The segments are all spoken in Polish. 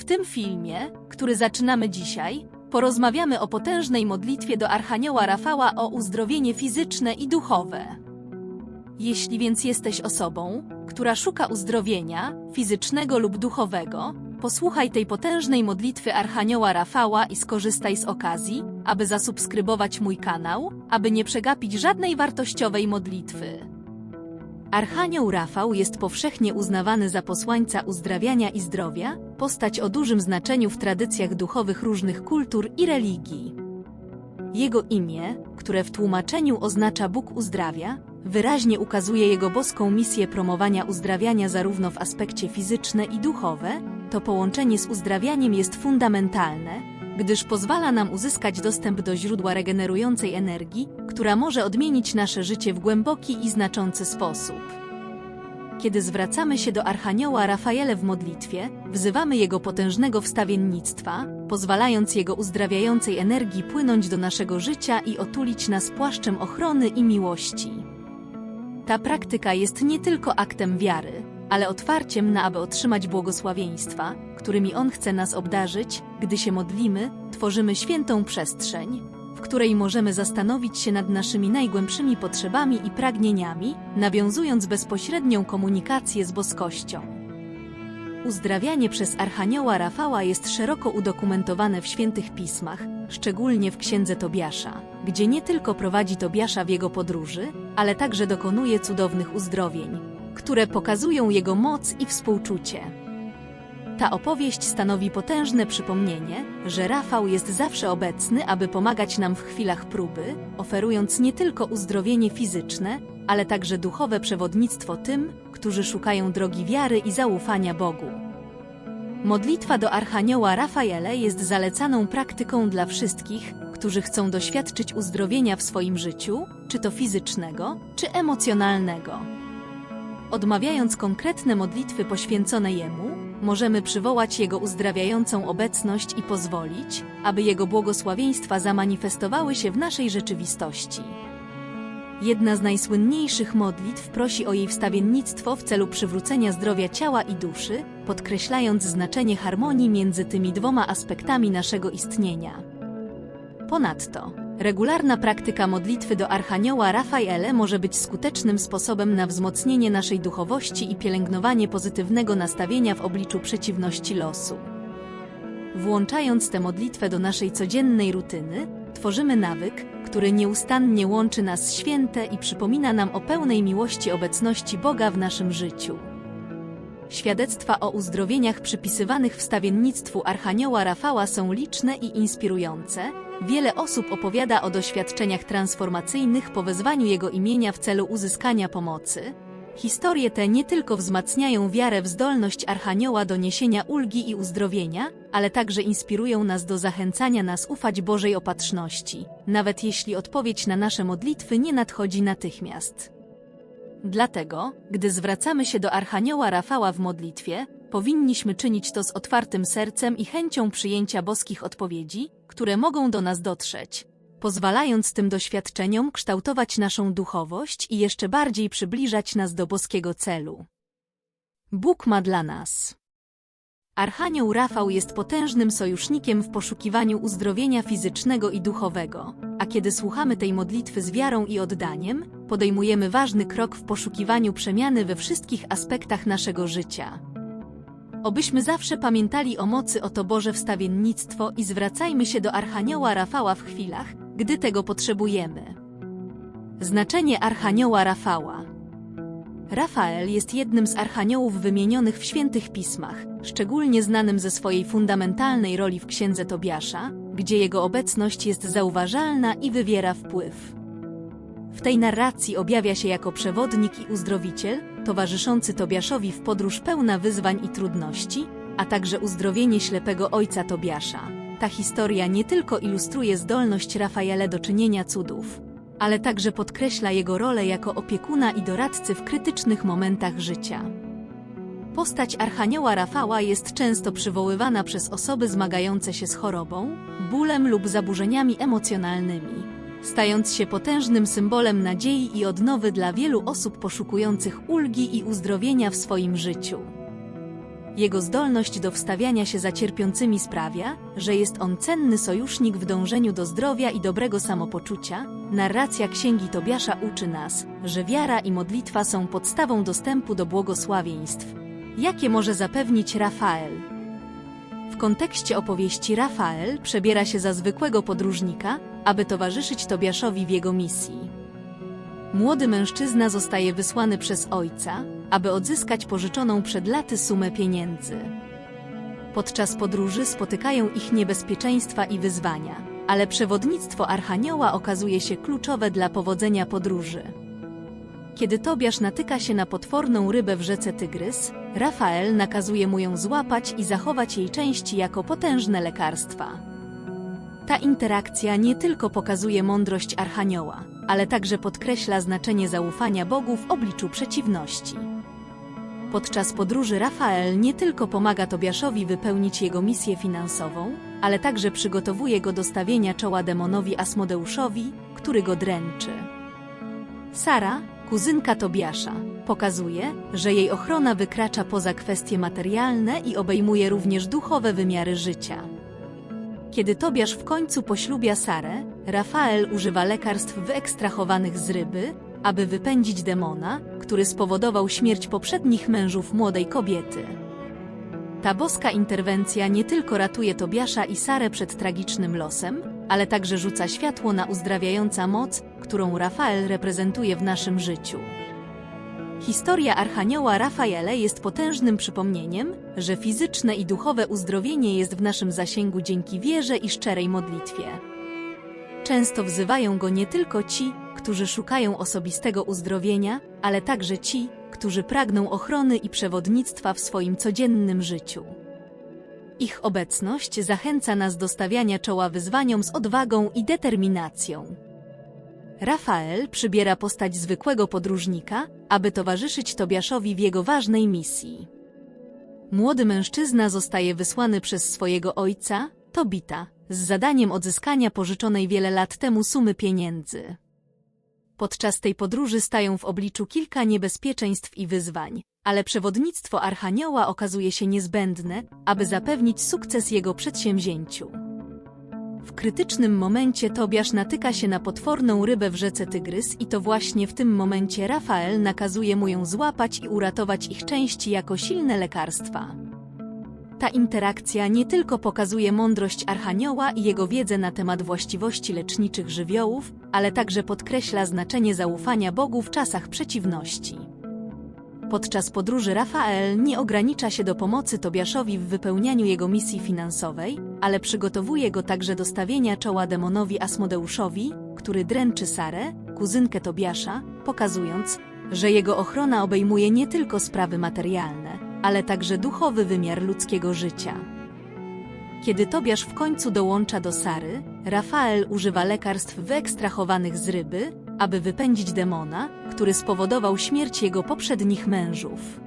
W tym filmie, który zaczynamy dzisiaj, porozmawiamy o potężnej modlitwie do Archanioła Rafała o uzdrowienie fizyczne i duchowe. Jeśli więc jesteś osobą, która szuka uzdrowienia fizycznego lub duchowego, posłuchaj tej potężnej modlitwy Archanioła Rafała i skorzystaj z okazji, aby zasubskrybować mój kanał, aby nie przegapić żadnej wartościowej modlitwy. Archanioł Rafał jest powszechnie uznawany za posłańca uzdrawiania i zdrowia, postać o dużym znaczeniu w tradycjach duchowych różnych kultur i religii. Jego imię, które w tłumaczeniu oznacza Bóg uzdrawia, wyraźnie ukazuje jego boską misję promowania uzdrawiania zarówno w aspekcie fizyczne i duchowe, to połączenie z uzdrawianiem jest fundamentalne, gdyż pozwala nam uzyskać dostęp do źródła regenerującej energii, która może odmienić nasze życie w głęboki i znaczący sposób. Kiedy zwracamy się do Archanioła Rafaele w modlitwie, wzywamy jego potężnego wstawiennictwa, pozwalając jego uzdrawiającej energii płynąć do naszego życia i otulić nas płaszczem ochrony i miłości. Ta praktyka jest nie tylko aktem wiary, ale otwarciem na aby otrzymać błogosławieństwa, którymi On chce nas obdarzyć, gdy się modlimy, tworzymy świętą przestrzeń, w której możemy zastanowić się nad naszymi najgłębszymi potrzebami i pragnieniami, nawiązując bezpośrednią komunikację z boskością. Uzdrawianie przez Archanioła Rafała jest szeroko udokumentowane w świętych pismach, szczególnie w Księdze Tobiasza, gdzie nie tylko prowadzi Tobiasza w jego podróży, ale także dokonuje cudownych uzdrowień, które pokazują jego moc i współczucie. Ta opowieść stanowi potężne przypomnienie, że Rafał jest zawsze obecny, aby pomagać nam w chwilach próby, oferując nie tylko uzdrowienie fizyczne, ale także duchowe przewodnictwo tym, którzy szukają drogi wiary i zaufania Bogu. Modlitwa do Archanioła Rafaele jest zalecaną praktyką dla wszystkich, którzy chcą doświadczyć uzdrowienia w swoim życiu, czy to fizycznego, czy emocjonalnego. Odmawiając konkretne modlitwy poświęcone Jemu, możemy przywołać Jego uzdrawiającą obecność i pozwolić, aby Jego błogosławieństwa zamanifestowały się w naszej rzeczywistości. Jedna z najsłynniejszych modlitw prosi o jej wstawiennictwo w celu przywrócenia zdrowia ciała i duszy, podkreślając znaczenie harmonii między tymi dwoma aspektami naszego istnienia. Ponadto, regularna praktyka modlitwy do Archanioła Rafaele może być skutecznym sposobem na wzmocnienie naszej duchowości i pielęgnowanie pozytywnego nastawienia w obliczu przeciwności losu. Włączając tę modlitwę do naszej codziennej rutyny, tworzymy nawyk, który nieustannie łączy nas święte i przypomina nam o pełnej miłości obecności Boga w naszym życiu. Świadectwa o uzdrowieniach przypisywanych wstawiennictwu Archanioła Rafała są liczne i inspirujące. Wiele osób opowiada o doświadczeniach transformacyjnych po wezwaniu jego imienia w celu uzyskania pomocy. Historie te nie tylko wzmacniają wiarę w zdolność Archanioła do niesienia ulgi i uzdrowienia, ale także inspirują nas do zachęcania nas ufać Bożej opatrzności, nawet jeśli odpowiedź na nasze modlitwy nie nadchodzi natychmiast. Dlatego, gdy zwracamy się do Archanioła Rafała w modlitwie, powinniśmy czynić to z otwartym sercem i chęcią przyjęcia boskich odpowiedzi, które mogą do nas dotrzeć, pozwalając tym doświadczeniom kształtować naszą duchowość i jeszcze bardziej przybliżać nas do boskiego celu. Bóg ma dla nas. Archanioł Rafał jest potężnym sojusznikiem w poszukiwaniu uzdrowienia fizycznego i duchowego, a kiedy słuchamy tej modlitwy z wiarą i oddaniem, podejmujemy ważny krok w poszukiwaniu przemiany we wszystkich aspektach naszego życia. Obyśmy zawsze pamiętali o mocy oto Boże wstawiennictwo i zwracajmy się do Archanioła Rafała w chwilach, gdy tego potrzebujemy. Znaczenie Archanioła Rafała Rafael jest jednym z archaniołów wymienionych w świętych pismach, szczególnie znanym ze swojej fundamentalnej roli w księdze Tobiasza, gdzie jego obecność jest zauważalna i wywiera wpływ. W tej narracji objawia się jako przewodnik i uzdrowiciel, towarzyszący Tobiaszowi w podróż pełna wyzwań i trudności, a także uzdrowienie ślepego ojca Tobiasza. Ta historia nie tylko ilustruje zdolność Rafaele do czynienia cudów, ale także podkreśla jego rolę jako opiekuna i doradcy w krytycznych momentach życia. Postać Archanioła Rafała jest często przywoływana przez osoby zmagające się z chorobą, bólem lub zaburzeniami emocjonalnymi, stając się potężnym symbolem nadziei i odnowy dla wielu osób poszukujących ulgi i uzdrowienia w swoim życiu. Jego zdolność do wstawiania się za cierpiącymi sprawia, że jest on cenny sojusznik w dążeniu do zdrowia i dobrego samopoczucia. Narracja Księgi Tobiasza uczy nas, że wiara i modlitwa są podstawą dostępu do błogosławieństw. Jakie może zapewnić Rafael? W kontekście opowieści Rafael przebiera się za zwykłego podróżnika, aby towarzyszyć Tobiaszowi w jego misji. Młody mężczyzna zostaje wysłany przez ojca, aby odzyskać pożyczoną przed laty sumę pieniędzy. Podczas podróży spotykają ich niebezpieczeństwa i wyzwania, ale przewodnictwo Archanioła okazuje się kluczowe dla powodzenia podróży. Kiedy Tobiasz natyka się na potworną rybę w rzece Tygrys, Rafael nakazuje mu ją złapać i zachować jej części jako potężne lekarstwa. Ta interakcja nie tylko pokazuje mądrość Archanioła, ale także podkreśla znaczenie zaufania Bogu w obliczu przeciwności. Podczas podróży Rafael nie tylko pomaga Tobiaszowi wypełnić jego misję finansową, ale także przygotowuje go do stawienia czoła demonowi Asmodeuszowi, który go dręczy. Sara, kuzynka Tobiasza, pokazuje, że jej ochrona wykracza poza kwestie materialne i obejmuje również duchowe wymiary życia. Kiedy Tobiasz w końcu poślubia Sarę, Rafael używa lekarstw wyekstrahowanych z ryby, aby wypędzić demona, który spowodował śmierć poprzednich mężów młodej kobiety. Ta boska interwencja nie tylko ratuje Tobiasza i Sarę przed tragicznym losem, ale także rzuca światło na uzdrawiająca moc, którą Rafael reprezentuje w naszym życiu. Historia Archanioła Rafaele jest potężnym przypomnieniem, że fizyczne i duchowe uzdrowienie jest w naszym zasięgu dzięki wierze i szczerej modlitwie. Często wzywają go nie tylko ci, którzy szukają osobistego uzdrowienia, ale także ci, którzy pragną ochrony i przewodnictwa w swoim codziennym życiu. Ich obecność zachęca nas do stawiania czoła wyzwaniom z odwagą i determinacją. Rafael przybiera postać zwykłego podróżnika, aby towarzyszyć Tobiaszowi w jego ważnej misji. Młody mężczyzna zostaje wysłany przez swojego ojca, Tobita, z zadaniem odzyskania pożyczonej wiele lat temu sumy pieniędzy. Podczas tej podróży stają w obliczu kilka niebezpieczeństw i wyzwań, ale przewodnictwo Archanioła okazuje się niezbędne, aby zapewnić sukces jego przedsięwzięciu. W krytycznym momencie Tobiasz natyka się na potworną rybę w rzece Tygrys i to właśnie w tym momencie Rafael nakazuje mu ją złapać i uratować ich części jako silne lekarstwa. Ta interakcja nie tylko pokazuje mądrość Archanioła i jego wiedzę na temat właściwości leczniczych żywiołów, ale także podkreśla znaczenie zaufania Bogu w czasach przeciwności. Podczas podróży Rafael nie ogranicza się do pomocy Tobiaszowi w wypełnianiu jego misji finansowej, ale przygotowuje go także do stawienia czoła demonowi Asmodeuszowi, który dręczy Sarę, kuzynkę Tobiasza, pokazując, że jego ochrona obejmuje nie tylko sprawy materialne, ale także duchowy wymiar ludzkiego życia. Kiedy Tobiasz w końcu dołącza do Sary, Rafael używa lekarstw wyekstrahowanych z ryby, aby wypędzić demona, który spowodował śmierć jego poprzednich mężów.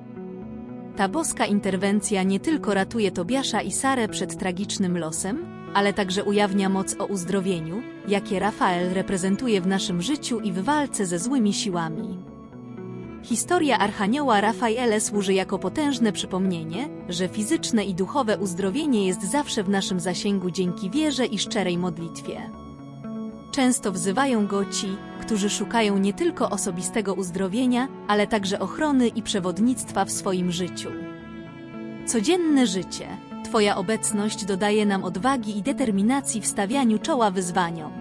Ta boska interwencja nie tylko ratuje Tobiasza i Sarę przed tragicznym losem, ale także ujawnia moc o uzdrowieniu, jakie Rafael reprezentuje w naszym życiu i w walce ze złymi siłami. Historia Archanioła Rafaele służy jako potężne przypomnienie, że fizyczne i duchowe uzdrowienie jest zawsze w naszym zasięgu dzięki wierze i szczerej modlitwie. Często wzywają go ci, którzy szukają nie tylko osobistego uzdrowienia, ale także ochrony i przewodnictwa w swoim życiu. Codzienne życie, Twoja obecność dodaje nam odwagi i determinacji w stawianiu czoła wyzwaniom.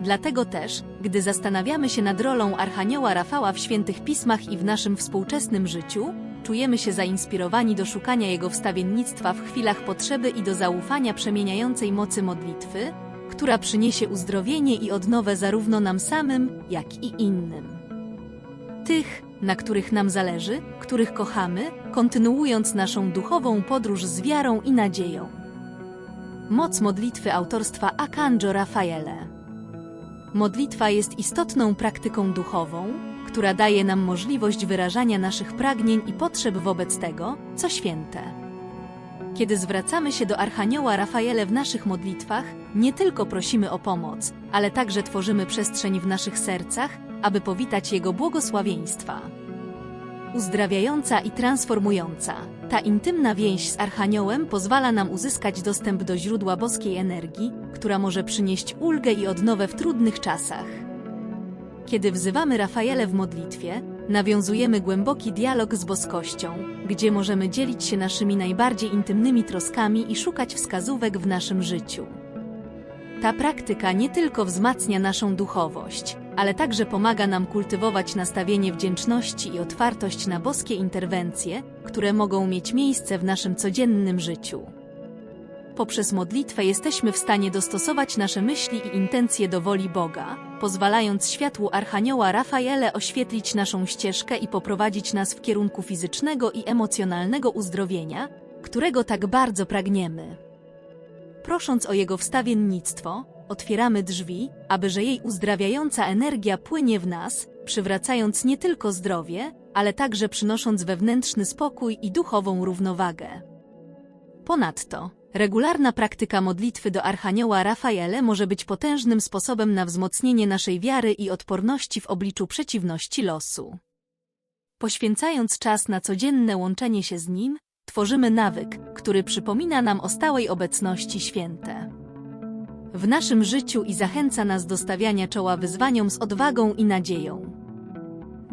Dlatego też, gdy zastanawiamy się nad rolą Archanioła Rafała w świętych pismach i w naszym współczesnym życiu, czujemy się zainspirowani do szukania jego wstawiennictwa w chwilach potrzeby i do zaufania przemieniającej mocy modlitwy, która przyniesie uzdrowienie i odnowę zarówno nam samym, jak i innym. Tych, na których nam zależy, których kochamy, kontynuując naszą duchową podróż z wiarą i nadzieją. Moc modlitwy autorstwa Akanjo Rafaele. Modlitwa jest istotną praktyką duchową, która daje nam możliwość wyrażania naszych pragnień i potrzeb wobec tego, co święte. Kiedy zwracamy się do Archanioła Rafaele w naszych modlitwach, nie tylko prosimy o pomoc, ale także tworzymy przestrzeń w naszych sercach, aby powitać Jego błogosławieństwa. uzdrawiająca i transformująca. Ta intymna więź z Archaniołem pozwala nam uzyskać dostęp do źródła boskiej energii, która może przynieść ulgę i odnowę w trudnych czasach. Kiedy wzywamy Rafaele w modlitwie, nawiązujemy głęboki dialog z boskością, gdzie możemy dzielić się naszymi najbardziej intymnymi troskami i szukać wskazówek w naszym życiu. Ta praktyka nie tylko wzmacnia naszą duchowość, ale także pomaga nam kultywować nastawienie wdzięczności i otwartość na boskie interwencje, które mogą mieć miejsce w naszym codziennym życiu. Poprzez modlitwę jesteśmy w stanie dostosować nasze myśli i intencje do woli Boga, pozwalając światłu Archanioła Rafaele oświetlić naszą ścieżkę i poprowadzić nas w kierunku fizycznego i emocjonalnego uzdrowienia, którego tak bardzo pragniemy. Prosząc o jego wstawiennictwo, otwieramy drzwi, aby że jej uzdrawiająca energia płynie w nas, przywracając nie tylko zdrowie, ale także przynosząc wewnętrzny spokój i duchową równowagę. Ponadto, regularna praktyka modlitwy do Archanioła Rafaele może być potężnym sposobem na wzmocnienie naszej wiary i odporności w obliczu przeciwności losu. Poświęcając czas na codzienne łączenie się z nim, tworzymy nawyk, który przypomina nam o stałej obecności święte. W naszym życiu i zachęca nas do stawiania czoła wyzwaniom z odwagą i nadzieją.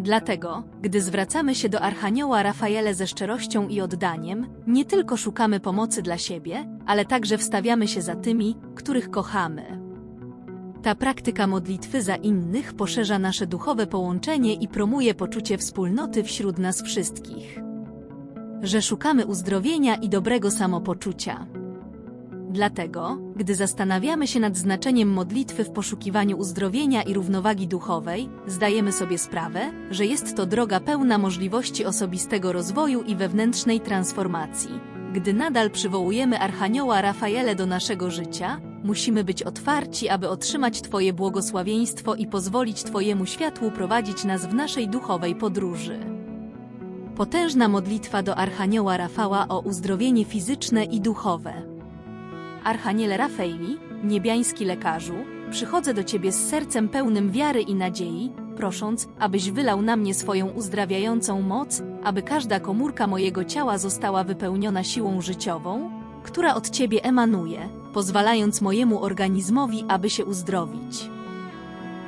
Dlatego, gdy zwracamy się do Archanioła Rafaele ze szczerością i oddaniem, nie tylko szukamy pomocy dla siebie, ale także wstawiamy się za tymi, których kochamy. Ta praktyka modlitwy za innych poszerza nasze duchowe połączenie i promuje poczucie wspólnoty wśród nas wszystkich. Że szukamy uzdrowienia i dobrego samopoczucia. Dlatego, gdy zastanawiamy się nad znaczeniem modlitwy w poszukiwaniu uzdrowienia i równowagi duchowej, zdajemy sobie sprawę, że jest to droga pełna możliwości osobistego rozwoju i wewnętrznej transformacji. Gdy nadal przywołujemy Archanioła Rafaele do naszego życia, musimy być otwarci, aby otrzymać Twoje błogosławieństwo i pozwolić Twojemu światłu prowadzić nas w naszej duchowej podróży. Potężna modlitwa do Archanioła Rafała o uzdrowienie fizyczne i duchowe. Archaniele Rafaeli, niebiański lekarzu, przychodzę do Ciebie z sercem pełnym wiary i nadziei, prosząc, abyś wylał na mnie swoją uzdrawiającą moc, aby każda komórka mojego ciała została wypełniona siłą życiową, która od Ciebie emanuje, pozwalając mojemu organizmowi, aby się uzdrowić.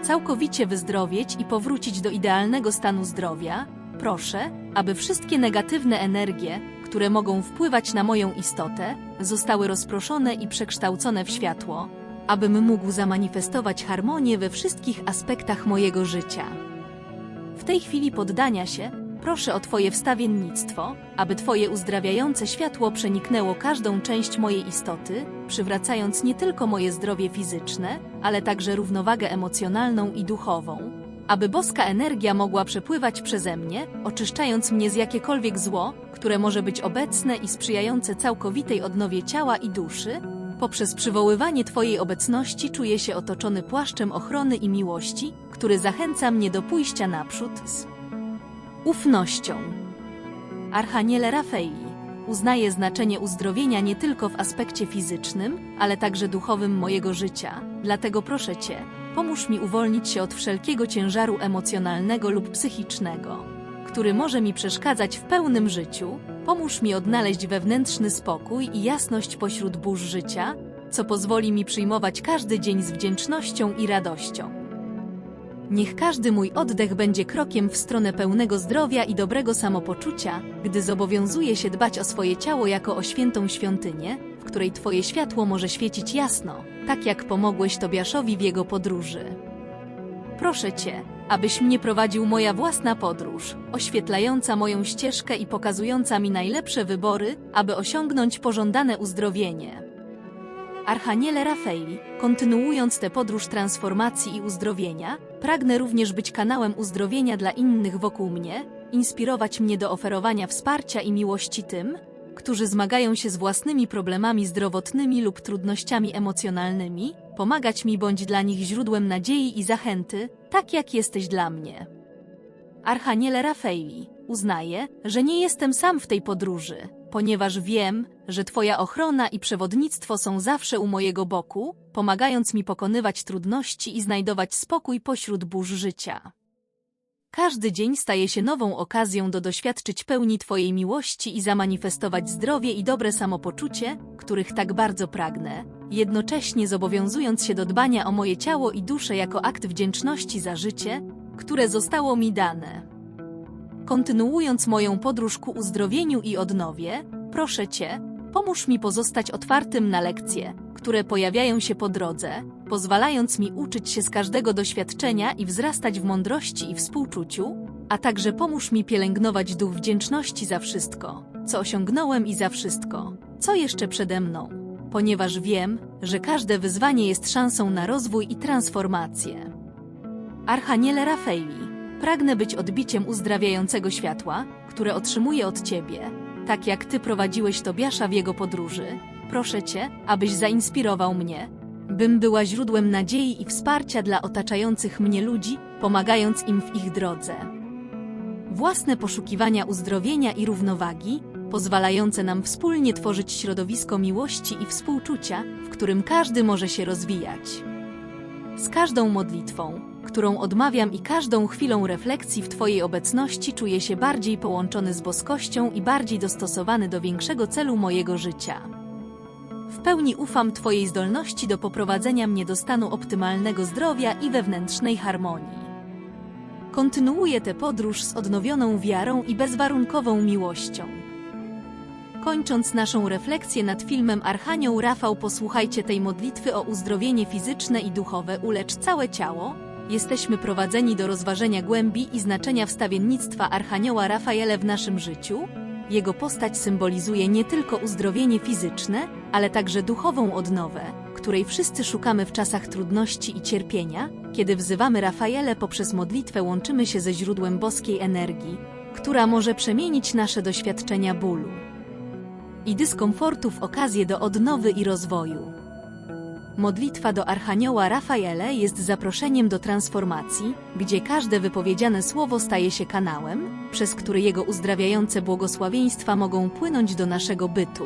Całkowicie wyzdrowieć i powrócić do idealnego stanu zdrowia, proszę, aby wszystkie negatywne energie, które mogą wpływać na moją istotę, zostały rozproszone i przekształcone w światło, abym mógł zamanifestować harmonię we wszystkich aspektach mojego życia. W tej chwili poddania się, proszę o Twoje wstawiennictwo, aby Twoje uzdrawiające światło przeniknęło każdą część mojej istoty, przywracając nie tylko moje zdrowie fizyczne, ale także równowagę emocjonalną i duchową aby boska energia mogła przepływać przeze mnie, oczyszczając mnie z jakiekolwiek zło, które może być obecne i sprzyjające całkowitej odnowie ciała i duszy, poprzez przywoływanie Twojej obecności czuję się otoczony płaszczem ochrony i miłości, który zachęca mnie do pójścia naprzód z ufnością. Archaniele Rafaeli uznaje znaczenie uzdrowienia nie tylko w aspekcie fizycznym, ale także duchowym mojego życia, dlatego proszę Cię, Pomóż mi uwolnić się od wszelkiego ciężaru emocjonalnego lub psychicznego, który może mi przeszkadzać w pełnym życiu. Pomóż mi odnaleźć wewnętrzny spokój i jasność pośród burz życia, co pozwoli mi przyjmować każdy dzień z wdzięcznością i radością. Niech każdy mój oddech będzie krokiem w stronę pełnego zdrowia i dobrego samopoczucia, gdy zobowiązuję się dbać o swoje ciało jako o świętą świątynię, której Twoje światło może świecić jasno, tak jak pomogłeś Tobiaszowi w jego podróży. Proszę Cię, abyś mnie prowadził moja własna podróż, oświetlająca moją ścieżkę i pokazująca mi najlepsze wybory, aby osiągnąć pożądane uzdrowienie. Archaniele Rafaeli, kontynuując tę podróż transformacji i uzdrowienia, pragnę również być kanałem uzdrowienia dla innych wokół mnie, inspirować mnie do oferowania wsparcia i miłości tym, którzy zmagają się z własnymi problemami zdrowotnymi lub trudnościami emocjonalnymi, pomagać mi bądź dla nich źródłem nadziei i zachęty, tak jak jesteś dla mnie. Archaniele Rafaeli, uznaję, że nie jestem sam w tej podróży, ponieważ wiem, że Twoja ochrona i przewodnictwo są zawsze u mojego boku, pomagając mi pokonywać trudności i znajdować spokój pośród burz życia. Każdy dzień staje się nową okazją do doświadczyć pełni Twojej miłości i zamanifestować zdrowie i dobre samopoczucie, których tak bardzo pragnę, jednocześnie zobowiązując się do dbania o moje ciało i duszę jako akt wdzięczności za życie, które zostało mi dane. Kontynuując moją podróż ku uzdrowieniu i odnowie, proszę Cię, pomóż mi pozostać otwartym na lekcje, które pojawiają się po drodze, pozwalając mi uczyć się z każdego doświadczenia i wzrastać w mądrości i współczuciu, a także pomóż mi pielęgnować duch wdzięczności za wszystko, co osiągnąłem i za wszystko, co jeszcze przede mną, ponieważ wiem, że każde wyzwanie jest szansą na rozwój i transformację. Archaniele Rafaeli, pragnę być odbiciem uzdrawiającego światła, które otrzymuję od Ciebie, tak jak Ty prowadziłeś Tobiasza w jego podróży. Proszę Cię, abyś zainspirował mnie, bym była źródłem nadziei i wsparcia dla otaczających mnie ludzi, pomagając im w ich drodze. Własne poszukiwania uzdrowienia i równowagi, pozwalające nam wspólnie tworzyć środowisko miłości i współczucia, w którym każdy może się rozwijać. Z każdą modlitwą, którą odmawiam i każdą chwilą refleksji w Twojej obecności czuję się bardziej połączony z boskością i bardziej dostosowany do większego celu mojego życia. W pełni ufam Twojej zdolności do poprowadzenia mnie do stanu optymalnego zdrowia i wewnętrznej harmonii. Kontynuuję tę podróż z odnowioną wiarą i bezwarunkową miłością. Kończąc naszą refleksję nad filmem Archanioł Rafał, posłuchajcie tej modlitwy o uzdrowienie fizyczne i duchowe, ulecz całe ciało. Jesteśmy prowadzeni do rozważenia głębi i znaczenia wstawiennictwa Archanioła Rafaele w naszym życiu. Jego postać symbolizuje nie tylko uzdrowienie fizyczne, ale także duchową odnowę, której wszyscy szukamy w czasach trudności i cierpienia, kiedy wzywamy Rafaele poprzez modlitwę łączymy się ze źródłem boskiej energii, która może przemienić nasze doświadczenia bólu i dyskomfortu w okazję do odnowy i rozwoju. Modlitwa do Archanioła Rafaele jest zaproszeniem do transformacji, gdzie każde wypowiedziane słowo staje się kanałem, przez który jego uzdrawiające błogosławieństwa mogą płynąć do naszego bytu.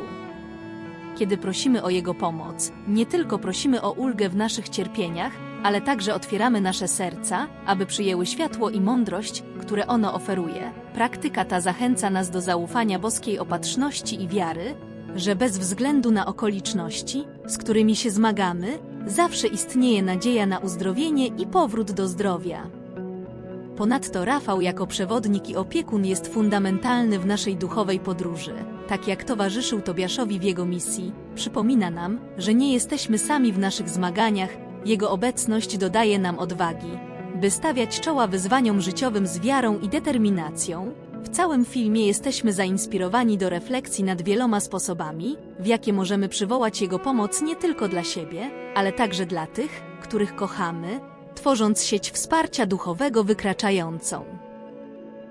Kiedy prosimy o Jego pomoc, nie tylko prosimy o ulgę w naszych cierpieniach, ale także otwieramy nasze serca, aby przyjęły światło i mądrość, które ono oferuje. Praktyka ta zachęca nas do zaufania boskiej opatrzności i wiary, że bez względu na okoliczności, z którymi się zmagamy, zawsze istnieje nadzieja na uzdrowienie i powrót do zdrowia. Ponadto Rafał jako przewodnik i opiekun jest fundamentalny w naszej duchowej podróży. Tak jak towarzyszył Tobiaszowi w jego misji, przypomina nam, że nie jesteśmy sami w naszych zmaganiach, jego obecność dodaje nam odwagi, by stawiać czoła wyzwaniom życiowym z wiarą i determinacją. W całym filmie jesteśmy zainspirowani do refleksji nad wieloma sposobami, w jakie możemy przywołać Jego pomoc nie tylko dla siebie, ale także dla tych, których kochamy, tworząc sieć wsparcia duchowego wykraczającą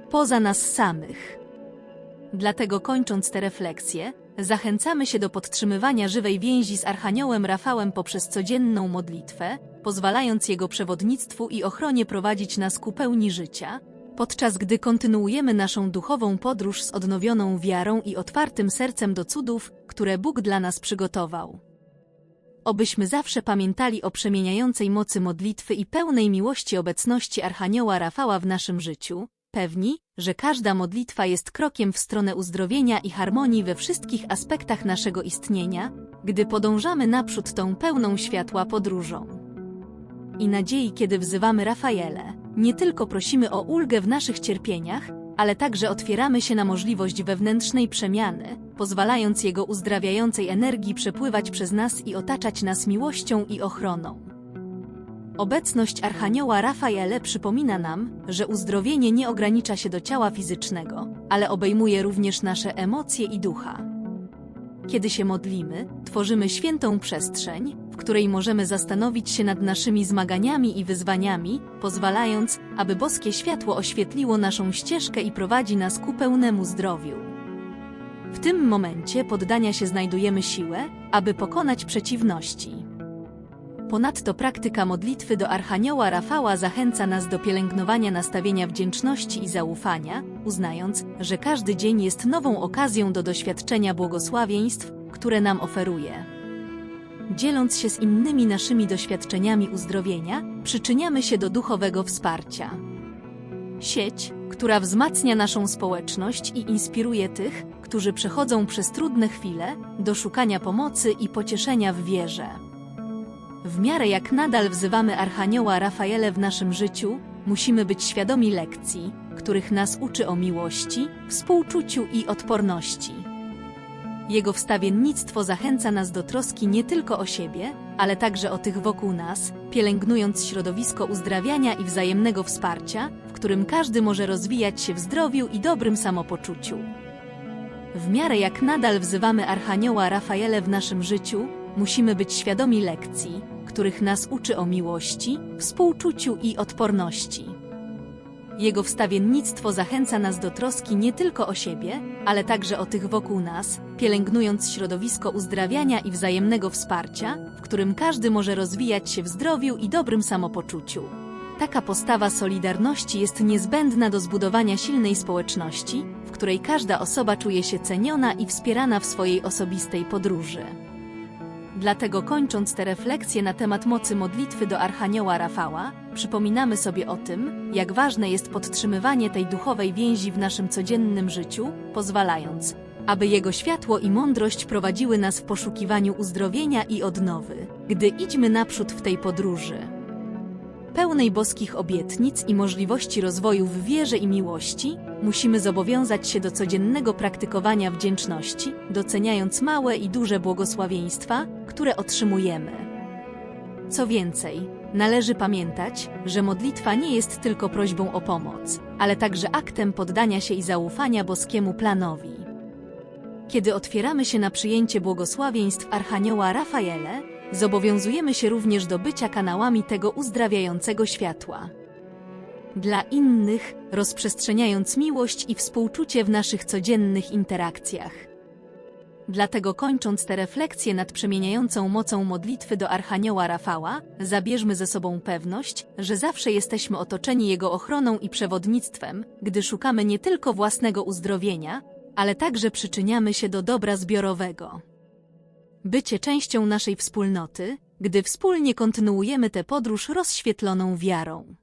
poza nas samych. Dlatego kończąc te refleksje, zachęcamy się do podtrzymywania żywej więzi z Archaniołem Rafałem poprzez codzienną modlitwę, pozwalając Jego przewodnictwu i ochronie prowadzić nas ku pełni życia, podczas gdy kontynuujemy naszą duchową podróż z odnowioną wiarą i otwartym sercem do cudów, które Bóg dla nas przygotował. Obyśmy zawsze pamiętali o przemieniającej mocy modlitwy i pełnej miłości obecności Archanioła Rafała w naszym życiu, pewni, że każda modlitwa jest krokiem w stronę uzdrowienia i harmonii we wszystkich aspektach naszego istnienia, gdy podążamy naprzód tą pełną światła podróżą. I nadziei, kiedy wzywamy Rafaele, nie tylko prosimy o ulgę w naszych cierpieniach, ale także otwieramy się na możliwość wewnętrznej przemiany, pozwalając Jego uzdrawiającej energii przepływać przez nas i otaczać nas miłością i ochroną. Obecność Archanioła Rafaele przypomina nam, że uzdrowienie nie ogranicza się do ciała fizycznego, ale obejmuje również nasze emocje i ducha. Kiedy się modlimy, tworzymy świętą przestrzeń, której możemy zastanowić się nad naszymi zmaganiami i wyzwaniami, pozwalając, aby boskie światło oświetliło naszą ścieżkę i prowadzi nas ku pełnemu zdrowiu. W tym momencie poddania się znajdujemy siłę, aby pokonać przeciwności. Ponadto praktyka modlitwy do Archanioła Rafała zachęca nas do pielęgnowania nastawienia wdzięczności i zaufania, uznając, że każdy dzień jest nową okazją do doświadczenia błogosławieństw, które nam oferuje. Dzieląc się z innymi naszymi doświadczeniami uzdrowienia, przyczyniamy się do duchowego wsparcia. Sieć, która wzmacnia naszą społeczność i inspiruje tych, którzy przechodzą przez trudne chwile, do szukania pomocy i pocieszenia w wierze. W miarę jak nadal wzywamy Archanioła Rafaele w naszym życiu, musimy być świadomi lekcji, których nas uczy o miłości, współczuciu i odporności. Jego wstawiennictwo zachęca nas do troski nie tylko o siebie, ale także o tych wokół nas, pielęgnując środowisko uzdrawiania i wzajemnego wsparcia, w którym każdy może rozwijać się w zdrowiu i dobrym samopoczuciu. W miarę jak nadal wzywamy Archanioła Rafaele w naszym życiu, musimy być świadomi lekcji, których nas uczy o miłości, współczuciu i odporności. Jego wstawiennictwo zachęca nas do troski nie tylko o siebie, ale także o tych wokół nas, pielęgnując środowisko uzdrawiania i wzajemnego wsparcia, w którym każdy może rozwijać się w zdrowiu i dobrym samopoczuciu. Taka postawa solidarności jest niezbędna do zbudowania silnej społeczności, w której każda osoba czuje się ceniona i wspierana w swojej osobistej podróży. Dlatego kończąc te refleksje na temat mocy modlitwy do Archanioła Rafała, przypominamy sobie o tym, jak ważne jest podtrzymywanie tej duchowej więzi w naszym codziennym życiu, pozwalając, aby Jego światło i mądrość prowadziły nas w poszukiwaniu uzdrowienia i odnowy, gdy idźmy naprzód w tej podróży. Pełnej boskich obietnic i możliwości rozwoju w wierze i miłości, musimy zobowiązać się do codziennego praktykowania wdzięczności, doceniając małe i duże błogosławieństwa, które otrzymujemy. Co więcej, należy pamiętać, że modlitwa nie jest tylko prośbą o pomoc, ale także aktem poddania się i zaufania boskiemu planowi. Kiedy otwieramy się na przyjęcie błogosławieństw Archanioła Rafaele, zobowiązujemy się również do bycia kanałami tego uzdrawiającego światła. Dla innych, rozprzestrzeniając miłość i współczucie w naszych codziennych interakcjach. Dlatego kończąc te refleksje nad przemieniającą mocą modlitwy do Archanioła Rafała, zabierzmy ze sobą pewność, że zawsze jesteśmy otoczeni Jego ochroną i przewodnictwem, gdy szukamy nie tylko własnego uzdrowienia, ale także przyczyniamy się do dobra zbiorowego. Bycie częścią naszej wspólnoty, gdy wspólnie kontynuujemy tę podróż rozświetloną wiarą.